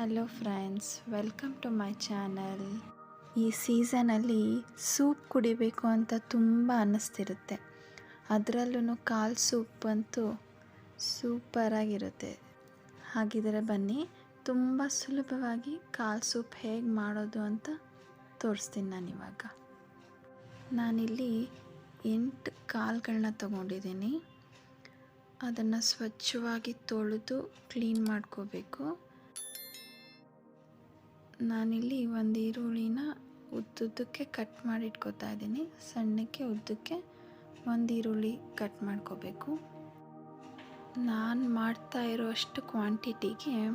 Hello friends welcome to my channel ಈ ಸೀಸನಲ್ಲಿ soup ಕುಡಿಬೇಕು ಅಂತ ತುಂಬ ಅನ್ನಿಸ್ತಿರುತ್ತೆ ಅದರಲ್ಲೂ ಕಾಲು ಸೂಪ್ ಅಂತೂ ಸೂಪರಾಗಿರುತ್ತೆ ಹಾಗಿದ್ರೆ ಬನ್ನಿ, ತುಂಬ ಸುಲಭವಾಗಿ ಕಾಲು ಸೂಪ್ ಹೇಗೆ ಮಾಡೋದು ಅಂತ ತೋರಿಸ್ತೀನಿ ನಾನು ಇವಾಗ. ನಾನಿಲ್ಲಿ ಎಂಟು ಕಾಳುಗಳನ್ನ ತಗೊಂಡಿದ್ದೀನಿ. ಅದನ್ನು ಸ್ವಚ್ಛವಾಗಿ ತೊಳೆದು ಕ್ಲೀನ್ ಮಾಡ್ಕೋಬೇಕು. ನಾನಿಲ್ಲಿ ಒಂದು ಈರುಳ್ಳಿನ ಉದ್ದುದ್ದಕ್ಕೆ ಕಟ್ ಮಾಡಿ ಇಟ್ಕೊತಾ ಇದ್ದೀನಿ. ಸಣ್ಣಕ್ಕೆ ಉದ್ದಕ್ಕೆ ಒಂದು ಈರುಳ್ಳಿ ಕಟ್ ಮಾಡ್ಕೋಬೇಕು. ನಾನು ಮಾಡ್ತಾ ಇರೋಷ್ಟು ಕ್ವಾಂಟಿಟಿಗೆ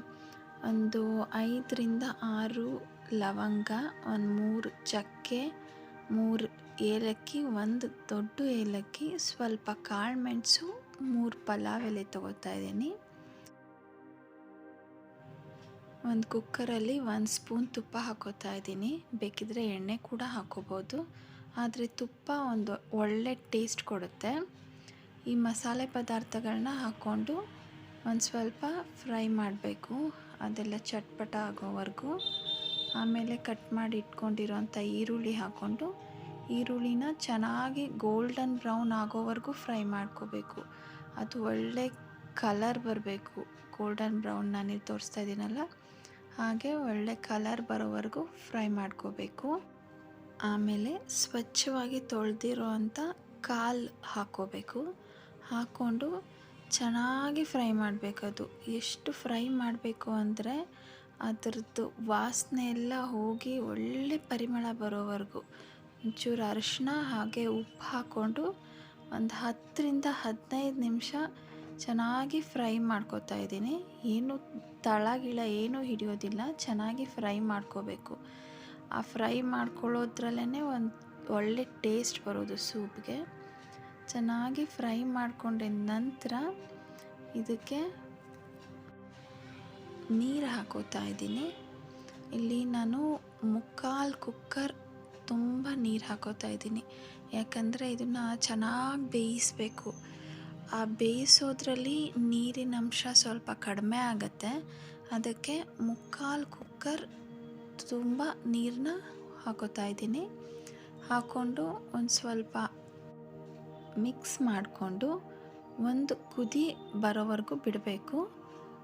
ಒಂದು ಐದರಿಂದ ಆರು ಲವಂಗ, ಒಂದು ಮೂರು ಚಕ್ಕೆ, ಮೂರು ಏಲಕ್ಕಿ, ಒಂದು ದೊಡ್ಡ ಏಲಕ್ಕಿ, ಸ್ವಲ್ಪ ಕಾಳು ಮೆಣಸು, ಮೂರು ಪಲಾವ್ ಎಲೆ ತೊಗೋತಾ ಇದ್ದೀನಿ. ಒಂದು ಕುಕ್ಕರಲ್ಲಿ ಒಂದು ಸ್ಪೂನ್ ತುಪ್ಪ ಹಾಕೋತಾ ಇದ್ದೀನಿ. ಬೇಕಿದ್ರೆ ಎಣ್ಣೆ ಕೂಡ ಹಾಕೋಬೋದು. ಆದರೆ ತುಪ್ಪ ಒಂದು ಒಳ್ಳೆ ಟೇಸ್ಟ್ ಕೊಡುತ್ತೆ. ಈ ಮಸಾಲೆ ಪದಾರ್ಥಗಳನ್ನ ಹಾಕ್ಕೊಂಡು ಒಂದು ಸ್ವಲ್ಪ ಫ್ರೈ ಮಾಡಬೇಕು. ಅದೆಲ್ಲ ಚಟ್ಪಟ ಆಗೋವರೆಗೂ. ಆಮೇಲೆ ಕಟ್ ಮಾಡಿ ಇಟ್ಕೊಂಡಿರೋಂಥ ಈರುಳ್ಳಿ ಹಾಕ್ಕೊಂಡು ಈರುಳ್ಳಿನ ಚೆನ್ನಾಗಿ ಗೋಲ್ಡನ್ ಬ್ರೌನ್ ಆಗೋವರೆಗೂ ಫ್ರೈ ಮಾಡ್ಕೋಬೇಕು. ಅದು ಒಳ್ಳೆ ಕಲರ್ ಬರಬೇಕು. ಗೋಲ್ಡನ್ ಬ್ರೌನ್ ನಾನಿಲ್ಲಿ ತೋರಿಸ್ತಾ ಇದ್ದೀನಲ್ಲ? ಹಾಗೆ ಒಳ್ಳೆ ಕಲರ್ ಬರೋವರೆಗೂ ಫ್ರೈ ಮಾಡ್ಕೋಬೇಕು. ಆಮೇಲೆ ಸ್ವಚ್ಛವಾಗಿ ತೊಳೆದಿರೋ ಅಂಥ ಕಾಲು ಹಾಕ್ಕೋಬೇಕು ಹಾಕ್ಕೊಂಡು ಚೆನ್ನಾಗಿ ಫ್ರೈ ಮಾಡಬೇಕದು. ಎಷ್ಟು ಫ್ರೈ ಮಾಡಬೇಕು ಅಂದರೆ ಅದರದ್ದು ವಾಸನೆ ಎಲ್ಲ ಹೋಗಿ ಒಳ್ಳೆ ಪರಿಮಳ ಬರೋವರೆಗೂ. ಒಂಚೂರು ಅರಿಶಿನ ಹಾಗೆ ಉಪ್ಪು ಹಾಕ್ಕೊಂಡು ಒಂದು ಹತ್ತರಿಂದ ಹದಿನೈದು ನಿಮಿಷ ಚೆನ್ನಾಗಿ ಫ್ರೈ ಮಾಡ್ಕೋತಾ ಇದ್ದೀನಿ. ಏನು ತಳ ಗಿಳ ಏನೂ ಹಿಡಿಯೋದಿಲ್ಲ. ಚೆನ್ನಾಗಿ ಫ್ರೈ ಮಾಡ್ಕೋಬೇಕು. ಆ ಫ್ರೈ ಮಾಡ್ಕೊಳ್ಳೋದ್ರಲ್ಲೇ ಒಂದು ಒಳ್ಳೆ ಟೇಸ್ಟ್ ಬರೋದು ಸೂಪ್ಗೆ. ಚೆನ್ನಾಗಿ ಫ್ರೈ ಮಾಡ್ಕೊಂಡಿದ್ದ ನಂತರ ಇದಕ್ಕೆ ನೀರು ಹಾಕೋತಾ ಇದ್ದೀನಿ. ಇಲ್ಲಿ ನಾನು ಮುಕ್ಕಾಲು ಕುಕ್ಕರ್ ತುಂಬ ನೀರು ಹಾಕೋತಾ ಇದ್ದೀನಿ. ಯಾಕಂದರೆ ಇದನ್ನು ಚೆನ್ನಾಗಿ ಬೇಯಿಸಬೇಕು. ಆ ಬೇಯಿಸೋದ್ರಲ್ಲಿ ನೀರಿನ ಅಂಶ ಸ್ವಲ್ಪ ಕಡಿಮೆ ಆಗುತ್ತೆ. ಅದಕ್ಕೆ ಮುಕ್ಕಾಲು ಕುಕ್ಕರ್ ತುಂಬ ನೀರನ್ನ ಹಾಕೋತಾ ಇದ್ದೀನಿ. ಹಾಕ್ಕೊಂಡು ಒಂದು ಸ್ವಲ್ಪ ಮಿಕ್ಸ್ ಮಾಡಿಕೊಂಡು ಒಂದು ಕುದಿ ಬರೋವರೆಗೂ ಬಿಡಬೇಕು.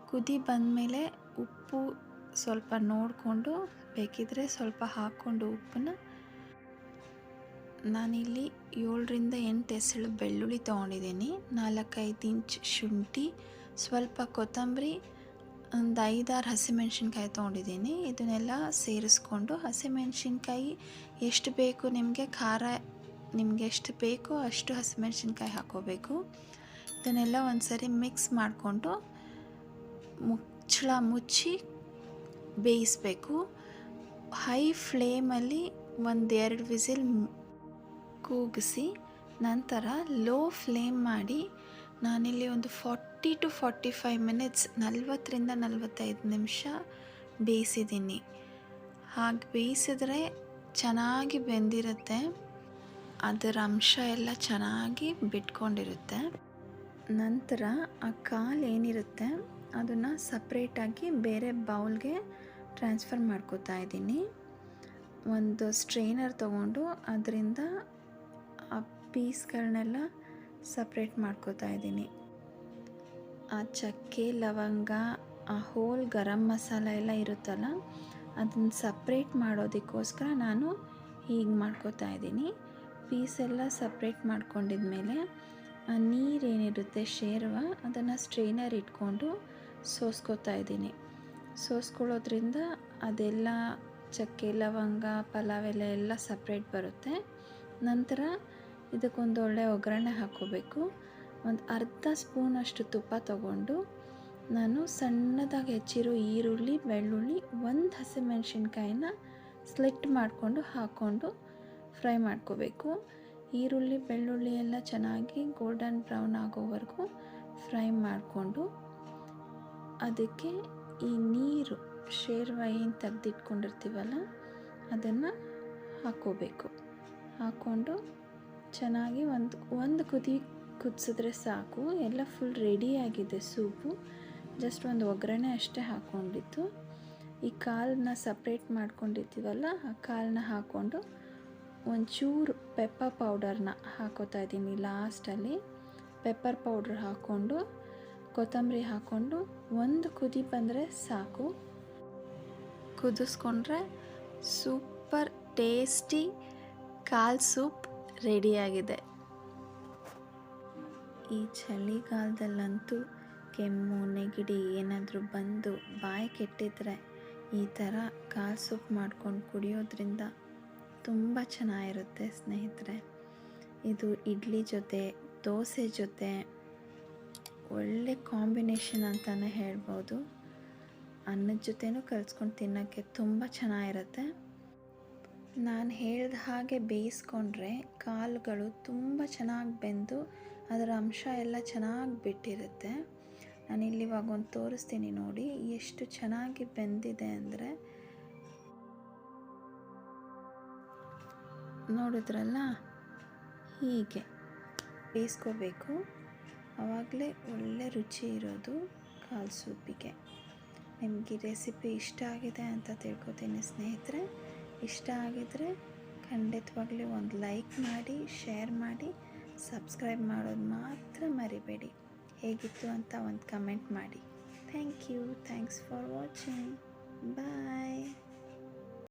ಕುದಿ ಬಂದಮೇಲೆ ಉಪ್ಪು ಸ್ವಲ್ಪ ನೋಡಿಕೊಂಡು ಬೇಕಿದ್ರೆ ಸ್ವಲ್ಪ ಹಾಕ್ಕೊಂಡು ಉಪ್ಪನ್ನ ನಾನಿಲ್ಲಿ ಏಳರಿಂದ ಎಂಟು ಎಸಳು ಬೆಳ್ಳುಳ್ಳಿ ತೊಗೊಂಡಿದ್ದೀನಿ. ನಾಲ್ಕೈದು ಇಂಚ್ ಶುಂಠಿ, ಸ್ವಲ್ಪ ಕೊತ್ತಂಬರಿ, ಒಂದು ಐದಾರು ಹಸಿಮೆಣ್ಸಿನ್ಕಾಯಿ ತೊಗೊಂಡಿದ್ದೀನಿ. ಇದನ್ನೆಲ್ಲ ಸೇರಿಸ್ಕೊಂಡು ಹಸಿಮೆಣ್ಸಿನ್ಕಾಯಿ ಎಷ್ಟು ಬೇಕು ನಿಮಗೆ, ಖಾರ ನಿಮಗೆ ಎಷ್ಟು ಬೇಕೋ ಅಷ್ಟು ಹಸಿಮೆಣ್ಸಿನ್ಕಾಯಿ ಹಾಕೋಬೇಕು. ಇದನ್ನೆಲ್ಲ ಒಂದು ಸರಿ ಮಿಕ್ಸ್ ಮಾಡಿಕೊಂಡು ಮುಚ್ಚಳ ಮುಚ್ಚಿ ಬೇಯಿಸಬೇಕು. ಹೈ ಫ್ಲೇಮಲ್ಲಿ ಒಂದೆರಡು ವಿಸಿಲ್ ಕೂಗಿಸಿ ನಂತರ ಲೋ ಫ್ಲೇಮ್ ಮಾಡಿ ನಾನಿಲ್ಲಿ ಒಂದು forty to forty five minutes ನಲ್ವತ್ತರಿಂದ ನಲವತ್ತೈದು ನಿಮಿಷ ಬೇಯಿಸಿದ್ದೀನಿ. ಹಾಗೆ ಬೇಯಿಸಿದ್ರೆ ಚೆನ್ನಾಗಿ ಬೆಂದಿರುತ್ತೆ. ಅದರ ಅಂಶ ಎಲ್ಲ ಚೆನ್ನಾಗಿ ಬಿಟ್ಕೊಂಡಿರುತ್ತೆ. ನಂತರ ಆ ಕಾಲು ಏನಿರುತ್ತೆ ಅದನ್ನು ಸಪ್ರೇಟಾಗಿ ಬೇರೆ ಬೌಲ್ಗೆ ಟ್ರಾನ್ಸ್ಫರ್ ಮಾಡ್ಕೋತಾ ಇದ್ದೀನಿ. ಒಂದು ಸ್ಟ್ರೈನರ್ ತೊಗೊಂಡು ಅದರಿಂದ ಆ ಪೀಸ್ಗಳನ್ನೆಲ್ಲ ಸಪ್ರೇಟ್ ಮಾಡ್ಕೋತಾ ಇದ್ದೀನಿ. ಆ ಚಕ್ಕೆ, ಲವಂಗ, ಆ ಹೋಲ್ ಗರಂ ಮಸಾಲ ಎಲ್ಲ ಇರುತ್ತಲ್ಲ, ಅದನ್ನು ಸಪ್ರೇಟ್ ಮಾಡೋದಕ್ಕೋಸ್ಕರ ನಾನು ಹೀಗೆ ಮಾಡ್ಕೋತಾ ಇದ್ದೀನಿ. ಪೀಸೆಲ್ಲ ಸಪ್ರೇಟ್ ಮಾಡ್ಕೊಂಡಿದ್ಮೇಲೆ ಆ ನೀರೇನಿರುತ್ತೆ ಶೇರ್ವ, ಅದನ್ನು ಸ್ಟ್ರೈನರ್ ಇಟ್ಕೊಂಡು ಸೋಸ್ಕೋತಾ ಇದ್ದೀನಿ. ಸೋಸ್ಕೊಳ್ಳೋದ್ರಿಂದ ಅದೆಲ್ಲ ಚಕ್ಕೆ, ಲವಂಗ, ಪಲಾವ್ ಎಲೆ ಎಲ್ಲ ಸಪ್ರೇಟ್ ಬರುತ್ತೆ. ನಂತರ ಇದಕ್ಕೊಂದು ಒಳ್ಳೆ ಒಗ್ಗರಣೆ ಹಾಕ್ಕೋಬೇಕು. ಒಂದು ಅರ್ಧ ಸ್ಪೂನಷ್ಟು ತುಪ್ಪ ತಗೊಂಡು ನಾನು ಸಣ್ಣದಾಗಿ ಹೆಚ್ಚಿರೋ ಈರುಳ್ಳಿ, ಬೆಳ್ಳುಳ್ಳಿ, ಒಂದು ಹಸಿಮೆಣ್ಸಿನ್ಕಾಯಿನ ಸ್ಲಿಟ್ ಮಾಡಿಕೊಂಡು ಹಾಕ್ಕೊಂಡು ಫ್ರೈ ಮಾಡ್ಕೋಬೇಕು. ಈರುಳ್ಳಿ, ಬೆಳ್ಳುಳ್ಳಿ ಎಲ್ಲ ಚೆನ್ನಾಗಿ ಗೋಲ್ಡನ್ ಬ್ರೌನ್ ಆಗೋವರೆಗೂ ಫ್ರೈ ಮಾಡಿಕೊಂಡು ಅದಕ್ಕೆ ಈ ನೀರು ಶೇರ್ವಾಯಿನ ತೆಗೆದಿಟ್ಕೊಂಡಿರ್ತೀವಲ್ಲ, ಅದನ್ನು ಹಾಕ್ಕೋಬೇಕು. ಹಾಕ್ಕೊಂಡು ಚೆನ್ನಾಗಿ ಒಂದು ಒಂದು ಕುದಿ ಕುದಿಸಿದ್ರೆ ಸಾಕು. ಎಲ್ಲ ಫುಲ್ ರೆಡಿಯಾಗಿದೆ ಸೂಪು. ಜಸ್ಟ್ ಒಂದು ಒಗ್ಗರಣೆ ಅಷ್ಟೇ ಹಾಕ್ಕೊಂಡಿತ್ತು ಈ ಕಾಲನ್ನ ಸಪ್ರೇಟ್ ಮಾಡ್ಕೊಂಡಿರ್ತೀವಲ್ಲ, ಆ ಕಾಲನ್ನ ಹಾಕ್ಕೊಂಡು ಒಂಚೂರು ಪೆಪ್ಪರ್ ಪೌಡರ್ನ ಹಾಕೋತಾ ಇದ್ದೀನಿ ಲಾಸ್ಟಲ್ಲಿ ಪೆಪ್ಪರ್ ಪೌಡ್ರ್ ಹಾಕ್ಕೊಂಡು ಕೊತ್ತಂಬರಿ ಹಾಕ್ಕೊಂಡು ಒಂದು ಕುದಿ ಬಂದರೆ ಸಾಕು. ಕುದಿಸ್ಕೊಂಡ್ರೆ ಸೂಪರ್ ಟೇಸ್ಟಿ ಕಾಲ್ ಸೂಪ್ ರೆಡಿಯಾಗಿದೆ. ಈ ಚಳಿಗಾಲದಲ್ಲಂತೂ ಕೆಮ್ಮು, ನೆಗಡಿ ಏನಾದರೂ ಬಂದು ಬಾಯಿ ಕೆಟ್ಟಿದ್ರೆ ಈ ಥರ ಕಾಲು ಸೂಪ್ ಮಾಡ್ಕೊಂಡು ಕುಡಿಯೋದ್ರಿಂದ ತುಂಬ ಚೆನ್ನಾಗಿರುತ್ತೆ ಸ್ನೇಹಿತರೆ. ಇದು ಇಡ್ಲಿ ಜೊತೆ, ದೋಸೆ ಜೊತೆ, ಒಳ್ಳೆ ಕಾಂಬಿನೇಷನ್ ಅಂತಲೇ ಹೇಳ್ಬೋದು. ಅನ್ನದ ಜೊತೆನೂ ಕಲಿಸ್ಕೊಂಡು ತಿನ್ನೋಕ್ಕೆ ತುಂಬ ಚೆನ್ನಾಗಿರುತ್ತೆ. ನಾನು ಹೇಳಿದ ಹಾಗೆ ಬೇಯಿಸ್ಕೊಂಡ್ರೆ ಕಾಳುಗಳು ತುಂಬ ಚೆನ್ನಾಗಿ ಬೆಂದು ಅದರ ಅಂಶ ಎಲ್ಲ ಚೆನ್ನಾಗಿ ಬಿಟ್ಟಿರುತ್ತೆ. ನಾನು ಇಲ್ಲಿ ಒಂದು ತೋರಿಸ್ತೀನಿ ನೋಡಿ ಎಷ್ಟು ಚೆನ್ನಾಗಿ ಬೆಂದಿದೆ ಅಂದರೆ. ನೋಡಿದ್ರಲ್ಲ? ಹೀಗೆ. ಬೇಯಿಸ್ಕೋಬೇಕು. ಆವಾಗಲೇ ಒಳ್ಳೆ ರುಚಿ ಇರೋದು ಕಾಲು ಸೂಪಿಗೆ. ನಿಮಗೆ ರೆಸಿಪಿ ಇಷ್ಟ ಆಗಿದೆ ಅಂತ ತಿಳ್ಕೊತೀನಿ ಸ್ನೇಹಿತರೆ. ಇಷ್ಟ ಆಗಿದರೆ ಖಂಡಿತವಾಗ್ಲೂ ಒಂದು ಲೈಕ್ ಮಾಡಿ, ಶೇರ್ ಮಾಡಿ, ಸಬ್ಸ್ಕ್ರೈಬ್ ಮಾಡೋದು ಮಾತ್ರ ಮರಿಬೇಡಿ. ಹೇಗಿತ್ತು ಅಂತ ಒಂದು ಕಮೆಂಟ್ ಮಾಡಿ. Thank you. Thanks for watching. Bye.